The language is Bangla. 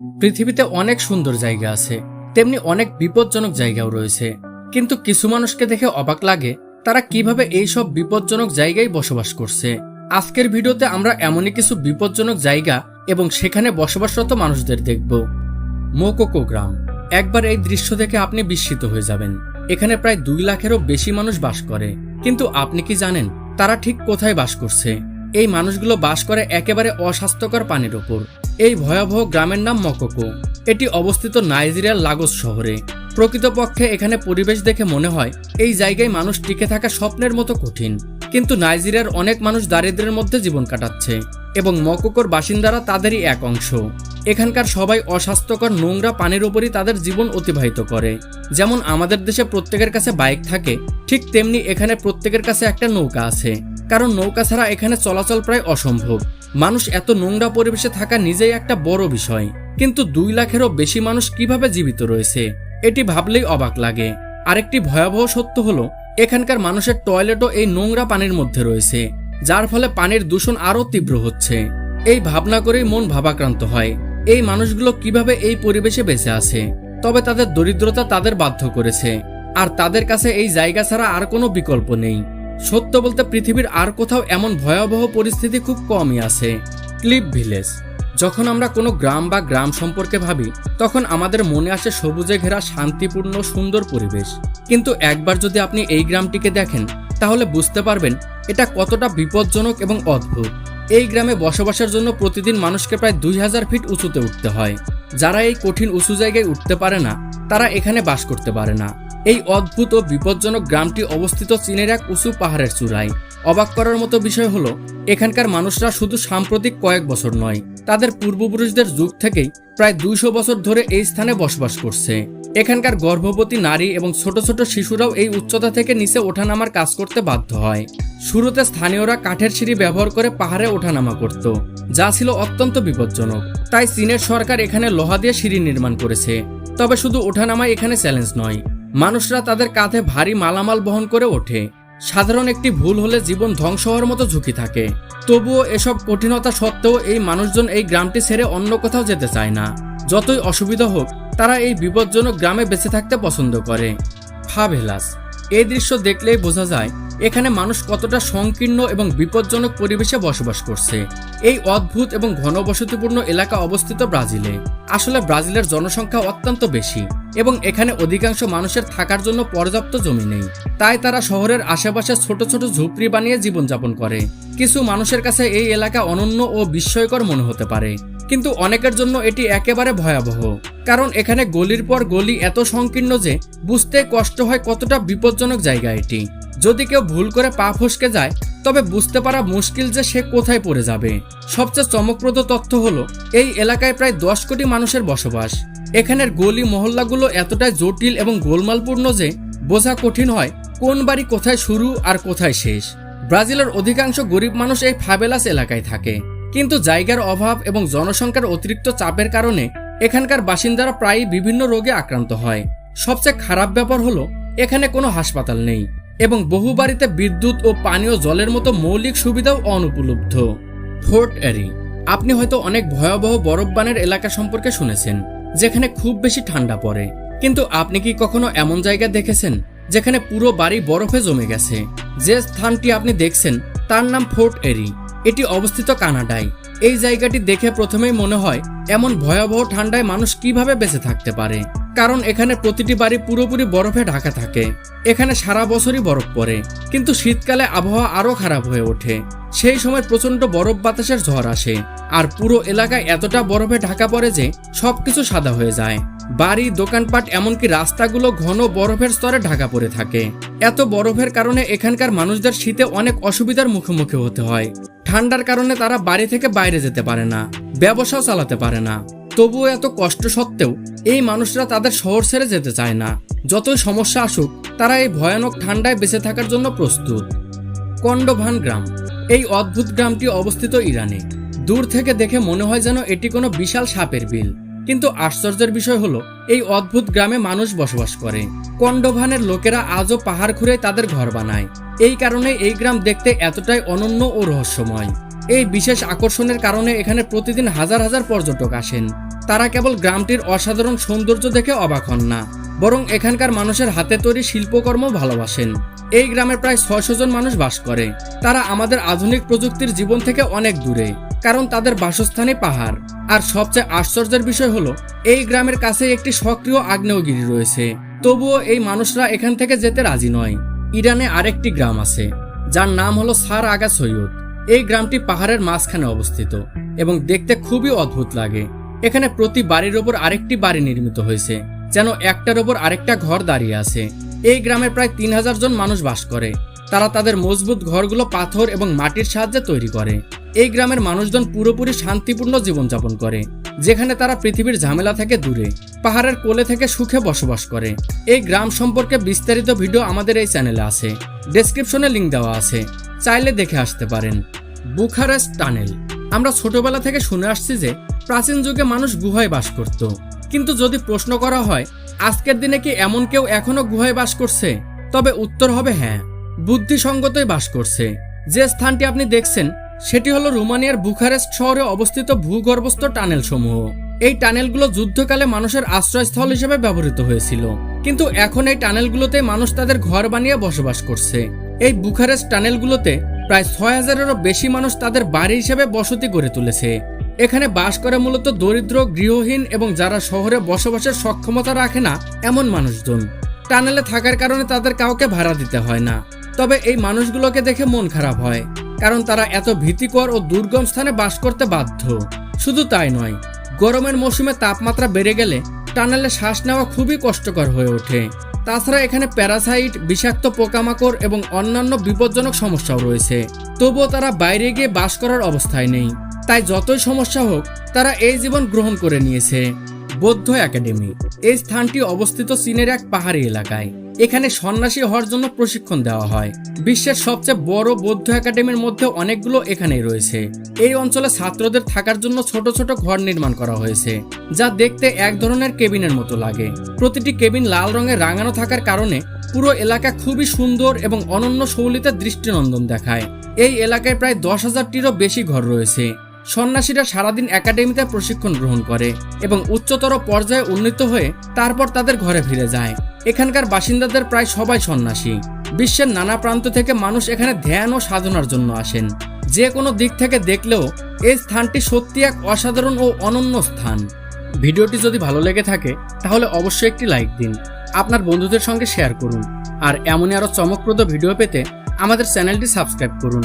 পৃথিবীতে অনেক সুন্দর জায়গা আছে, তেমনি অনেক বিপজ্জনক জায়গাও রয়েছে। কিন্তু কিছু মানুষকে দেখে অবাক লাগে, তারা কীভাবে এই সব বিপজ্জনক জায়গায় বসবাস করছে। আজকের ভিডিওতে আমরা এমনই কিছু বিপজ্জনক জায়গা এবং সেখানে বসবাসরত মানুষদের দেখব। মোকোকো গ্রাম। একবার এই দৃশ্য দেখে আপনি বিস্মিত হয়ে যাবেন। এখানে প্রায় দুই লাখেরও বেশি মানুষ বাস করে। কিন্তু আপনি কি জানেন, তারা ঠিক কোথায় বাস করছে? এই মানুষগুলো বাস করে একেবারে অস্বাস্থ্যকর পানির ওপর। এই ভয়াবহ গ্রামের নাম মকোকো। এটি অবস্থিত নাইজেরিয়ার লাগোস শহরে। প্রকৃতপক্ষে এখানে পরিবেশ দেখে মনে হয়, এই জায়গায় মানুষ টিকে থাকা স্বপ্নের মতো কঠিন। কিন্তু নাইজেরিয়ার অনেক মানুষ দারিদ্র্যের মধ্যে জীবন কাটাচ্ছে, এবং মকোকোর বাসিন্দারা তাদেরই এক অংশ। এখানকার সবাই অস্বাস্থ্যকর নোংরা পানির উপরই তাদের জীবন অতিবাহিত করে। যেমন আমাদের দেশে প্রত্যেকের কাছে বাইক থাকে, ঠিক তেমনি এখানে প্রত্যেকের কাছে একটা নৌকা আছে। কারণ নৌকা ছাড়া এখানে চলাচল প্রায় অসম্ভব। মানুষ এত নোংরা পরিবেশে থাকা নিজেই একটা বড় বিষয়। কিন্তু দুই লাখেরও বেশি মানুষ কীভাবে জীবিত রয়েছে, এটি ভাবলেই অবাক লাগে। আরেকটি ভয়াবহ সত্য হলো, এখানকার মানুষের টয়লেটও এই নোংরা পানির মধ্যে রয়েছে, যার ফলে পানির দূষণ আরও তীব্র হচ্ছে। এই ভাবনা করেই মন ভাবাক্রান্ত হয়, এই মানুষগুলো কীভাবে এই পরিবেশে বেঁচে আছে? তবে তাদের দরিদ্রতা তাদের বাধ্য করেছে, আর তাদের কাছে এই জায়গা ছাড়া আর কোনো বিকল্প নেই। সত্য বলতে পৃথিবীর আর কোথাও এমন ভয়াবহ পরিস্থিতি খুব কমই আছে। Cliff Village. যখন আমরা কোনো গ্রাম বা গ্রাম সম্পর্কে ভাবি, তখন আমাদের মনে আসে সবুজে ঘেরা শান্তিপূর্ণ, সুন্দর পরিবেশ। কিন্তু একবার যদি আপনি এই গ্রামটিকে দেখেন, তাহলে বুঝতে পারবেন এটা কতটা বিপজ্জনক এবং অদ্ভুত। এই গ্রামে বসবাসের জন্য প্রতিদিন মানুষকে প্রায় দুই হাজার ফিট উঁচুতে উঠতে হয়। যারা এই কঠিন, উঁচু জায়গায় উঠতে পারে না, তারা এখানে বাস করতে পারে না। এই অদ্ভুত ও বিপজ্জনক গ্রামটি অবস্থিত চীনের এক উঁচু পাহাড়ের চূড়ায়। অবাক করার মতো বিষয় হলো, এখানকার মানুষরা শুধু সাম্প্রতিক কয়েক বছর নয়, তাদের পূর্বপুরুষদের যুগ থেকেই প্রায় দুইশো বছর ধরে এই স্থানে বসবাস করছে। এখানকার গর্ভবতী নারী এবং ছোট ছোট শিশুরাও এই উচ্চতা থেকে নিচে ওঠানামার কাজ করতে বাধ্য হয়। শুরুতে স্থানীয়রা কাঠের সিঁড়ি ব্যবহার করে পাহাড়ে ওঠানামা করত, যা ছিল অত্যন্ত বিপজ্জনক। তাই চীনের সরকার এখানে লোহা দিয়ে সিঁড়ি নির্মাণ করেছে, তবে শুধু ওঠানামা এখানে চ্যালেঞ্জ নয়। মানুষরা তাদের কাঁধে ভারী মালামাল বহন করে ওঠে। সাধারণ একটি ভুল হলে জীবন ধ্বংস হওয়ার মতো ঝুঁকি থাকে। তবুও এসব কঠিনতা সত্ত্বেও এই মানুষজন এই গ্রামটি ছেড়ে অন্য কোথাও যেতে চায় না। যতই অসুবিধা হোক, তারা এই বিপজ্জনক গ্রামে বেঁচে থাকতে পছন্দ করে। ফাভেলাস। এই দৃশ্য দেখলেই বোঝা যায় এখানে মানুষ কতটা সংকীর্ণ এবং বিপজ্জনক পরিবেশে বসবাস করছে। এই অদ্ভুত এবং ঘনবসতিপূর্ণ এলাকা অবস্থিত ব্রাজিলে। আসলে ব্রাজিলের জনসংখ্যা অত্যন্ত বেশি এবং এখানে অধিকাংশ মানুষের থাকার জন্য পর্যাপ্ত জমি নেই। তাই তারা শহরের আশেপাশে ছোট ছোট ঝুপড়ি বানিয়ে জীবনযাপন করে। কিছু মানুষের কাছে এই এলাকা অনন্য ও বিস্ময়কর মনে হতে পারে। কিন্তু অনেকের জন্য এটি একেবারে ভয়াবহ। কারণ এখানে গলির পর গলি এত সংকীর্ণ যে বুঝতে কষ্ট হয় কতটা বিপজ্জনক জায়গা এটি। যদি কেউ ভুল করে পা ফসকে যায়, তবে বুঝতে পারা মুশকিল যে সে কোথায় পড়ে যাবে। সবচেয়ে চমকপ্রদ তথ্য হলো, এই এলাকায় প্রায় দশ কোটি মানুষের বসবাস। এখানের গলি মহল্লাগুলো এতটাই জটিল এবং গোলমালপূর্ণ যে বোঝা কঠিন হয় কোন বাড়ি কোথায় শুরু আর কোথায় শেষ। ব্রাজিলের অধিকাংশ গরিব মানুষ এই ফাবেলাস এলাকায় থাকে। কিন্তু জায়গার অভাব এবং জনসংখ্যার অতিরিক্ত চাপের কারণে এখানকার বাসিন্দারা প্রায়ই বিভিন্ন রোগে আক্রান্ত হয়। সবচেয়ে খারাপ ব্যাপার হলো, এখানে কোনো হাসপাতাল নেই। এবং বহু বাড়িতে বিদ্যুৎ ও পানীয় জলের মতো মৌলিক সুবিধাও অনুপলব্ধ। ফোর্ট এরি, আপনি হয়তো অনেক ভয়াবহ বরফবানের এলাকা সম্পর্কে শুনেছেন, যেখানে খুব বেশি ঠান্ডা পড়ে। কিন্তু আপনি কি কখনো এমন জায়গা দেখেছেন, যেখানে পুরো বাড়ি বরফে জমে গেছে? যে স্থানটি আপনি দেখছেন, তার নাম ফোর্ট এরি। এটি অবস্থিত কানাডায়। এই জায়গাটি দেখে প্রথমেই মনে হয়, এমন ভয়াবহ ঠান্ডায় মানুষ কীভাবে বেঁচে থাকতে পারে? কারণ এখানে প্রতিটি বাড়ি পুরোপুরি বরফে ঢাকা থাকে। এখানে সারা বছরই বরফ পড়ে, কিন্তু শীতকালে আবহাওয়া আরও খারাপ হয়ে ওঠে। সেই সময় প্রচণ্ড বরফ বাতাসের ঝড় আসে, আর পুরো এলাকায় এতটা বরফে ঢাকা পড়ে যে সবকিছু সাদা হয়ে যায়। বাড়ি, দোকানপাট, এমনকি রাস্তাগুলো ঘন বরফের স্তরে ঢাকা পড়ে থাকে। এত বরফের কারণে এখানকার মানুষদের শীতে অনেক অসুবিধার মুখোমুখি হতে হয়। ঠান্ডার কারণে তারা বাড়ি থেকে বাইরে যেতে পারে না, ব্যবসাও চালাতে পারে না। তবুও এত কষ্ট সত্ত্বেও এই মানুষরা তাদের শহর ছেড়ে যেতে চায় না। যতই সমস্যা আসুক, তারা এই ভয়ানক ঠান্ডায় বেঁচে থাকার জন্য প্রস্তুত। কন্ডোভান গ্রাম। এই অদ্ভুত গ্রামটি অবস্থিত ইরানে। দূর থেকে দেখে মনে হয় যেন এটি কোনো বিশাল সাপের বিল। কিন্তু আশ্চর্যের বিষয় হলো, এই অদ্ভুত গ্রামে মানুষ বসবাস করে। কন্ডোভানের লোকেরা আজও পাহাড় খুঁড়ে তাদের ঘর বানায়। এই কারণে এই গ্রাম দেখতে এতটাই অনন্য ও রহস্যময়। এই বিশেষ আকর্ষণের কারণে এখানে প্রতিদিন হাজার হাজার পর্যটক আসেন। তারা কেবল গ্রামটির অসাধারণ সৌন্দর্য দেখে অবাক হন না, বরং এখানকার মানুষের হাতে তৈরি শিল্পকর্ম ভালোবাসেন। এই গ্রামে প্রায় ছয়শো জন মানুষ বাস করে। তারা আমাদের আধুনিক প্রযুক্তির জীবন থেকে অনেক দূরে, কারণ তাদের বাসস্থানই পাহাড়। আর সবচেয়ে আশ্চর্যের বিষয় হলো, এই গ্রামের কাছে একটি সক্রিয় আগ্নেয়গিরি রয়েছে। তবুও এই মানুষরা এখান থেকে যেতে রাজি নয়। ইরানে আরেকটি গ্রাম আছে, যার নাম হলো সার আগা সৈয়দ। এই গ্রামটি পাহাড়ের মাঝখানে অবস্থিত এবং দেখতে খুবই অদ্ভুত লাগে। এখানে প্রতি বাড়ির ওপর আরেকটি বাড়ি নির্মিত হয়েছে, যেন একটার ওপর আরেকটা ঘর দাঁড়িয়ে আছে। এই গ্রামে প্রায় তিন হাজার জন মানুষ বাস করে। তারা তাদের মজবুত ঘরগুলো পাথর এবং মাটির সাহায্যে তৈরি করে। এই গ্রামের মানুষজন পুরোপুরি শান্তিপূর্ণ জীবনযাপন করে, যেখানে তারা পৃথিবীর ঝামেলা থেকে দূরে, পাহাড়ের কোলে থেকে সুখে বসবাস করে। এই গ্রাম সম্পর্কে বিস্তারিত ভিডিও আমাদের এই চ্যানেলে আছে। ডেসক্রিপশনে লিংক দেওয়া আছে। চাইলে দেখে আসতে পারেন। Bucharest tunnel. আমরা ছোটবেলা থেকে শুনে আসছি যে প্রাচীন যুগে মানুষ গুহায় বাস করত। কিন্তু যদি প্রশ্ন করা হয়, আজকের দিনে কি এমন কেউ এখনও গুহায় বাস করছে? তবে উত্তর হবে হ্যাঁ বুদ্ধিসঙ্গতই বাস করছে। যে স্থানটি আপনি দেখছেন, সেটি হলো রোমানিয়ার বুখারেস্ট শহরে অবস্থিত ভূগর্ভস্থ টানেল সমূহ এই টানেলগুলো যুদ্ধকালে মানুষের আশ্রয়স্থল হিসেবে ব্যবহৃত হয়েছিল। কিন্তু এখন এই টানেলগুলোতে মানুষ তাদের ঘর বানিয়ে বসবাস করছে। এই বুখারেস্ট টানেলগুলোতে প্রায় ছয় হাজারেরও বেশি মানুষ তাদের বাড়ি হিসেবে বসতি গড়ে তুলেছে। এখানে বাস করে মূলত দরিদ্র, গৃহহীন এবং যারা শহরে বসবাসের সক্ষমতা রাখে না, এমন মানুষজন। টানেলে থাকার কারণে তাদের কাউকে ভাড়া দিতে হয় না। তবে এই মানুষগুলোকে দেখে মন খারাপ হয়, কারণ তারা এত ভীতিকর ও দুর্গম স্থানে বাস করতে বাধ্য। শুধু তাই নয়, গরমের মৌসুমে তাপমাত্রা বেড়ে গেলে টানেলে শ্বাস নেওয়া খুবই কষ্টকর হয়ে ওঠে। তাছাড়া এখানে প্যারাসাইট, বিষাক্ত পোকামাকড় এবং অন্যান্য বিপজ্জনক সমস্যাও রয়েছে। তবুও তারা বাইরে গিয়ে বাস করার অবস্থায় নেই। তাই যতই সমস্যা হোক, তারা এই জীবন গ্রহণ করে নিয়েছে। বৌদ্ধ একাডেমি। এই স্থানটি অবস্থিত চীনের এক পাহাড়ি এলাকায়। এখানে সন্ন্যাসী হওয়ার জন্য প্রশিক্ষণ দেওয়া হয়। বিশ্বের সবচেয়ে বড় বৌদ্ধ একাডেমির মধ্যে অনেকগুলো এখানেই রয়েছে। এই অঞ্চলে ছাত্রদের থাকার জন্য ছোট ছোট ঘর নির্মাণ করা হয়েছে, যা দেখতে এক ধরনের কেবিনের মতো লাগে। প্রতিটি কেবিন লাল রঙে রাঙানো থাকার কারণে পুরো এলাকা খুবই সুন্দর এবং অনন্য শৈলীতে দৃষ্টিনন্দন দেখায়। এই এলাকায় প্রায় দশ হাজারটিরও বেশি ঘর রয়েছে। সন্ন্যাসীরা সারাদিন একাডেমিতে প্রশিক্ষণ গ্রহণ করে এবং উচ্চতর পর্যায়ে উন্নীত হয়ে তারপর তাদের ঘরে ফিরে যায়। এখানকার বাসিন্দাদের প্রায় সবাই সন্ন্যাসী। বিশ্বের নানা প্রান্ত থেকে মানুষ এখানে ধ্যান ও সাধনার জন্য আসেন। যে কোনো দিক থেকে দেখলেও এই স্থানটি সত্যি এক অসাধারণ ও অনন্য স্থান। ভিডিওটি যদি ভালো লেগে থাকে, তাহলে অবশ্যই একটি লাইক দিন, আপনার বন্ধুদের সঙ্গে শেয়ার করুন, আর এমনই আরও চমকপ্রদ ভিডিও পেতে আমাদের চ্যানেলটি সাবস্ক্রাইব করুন।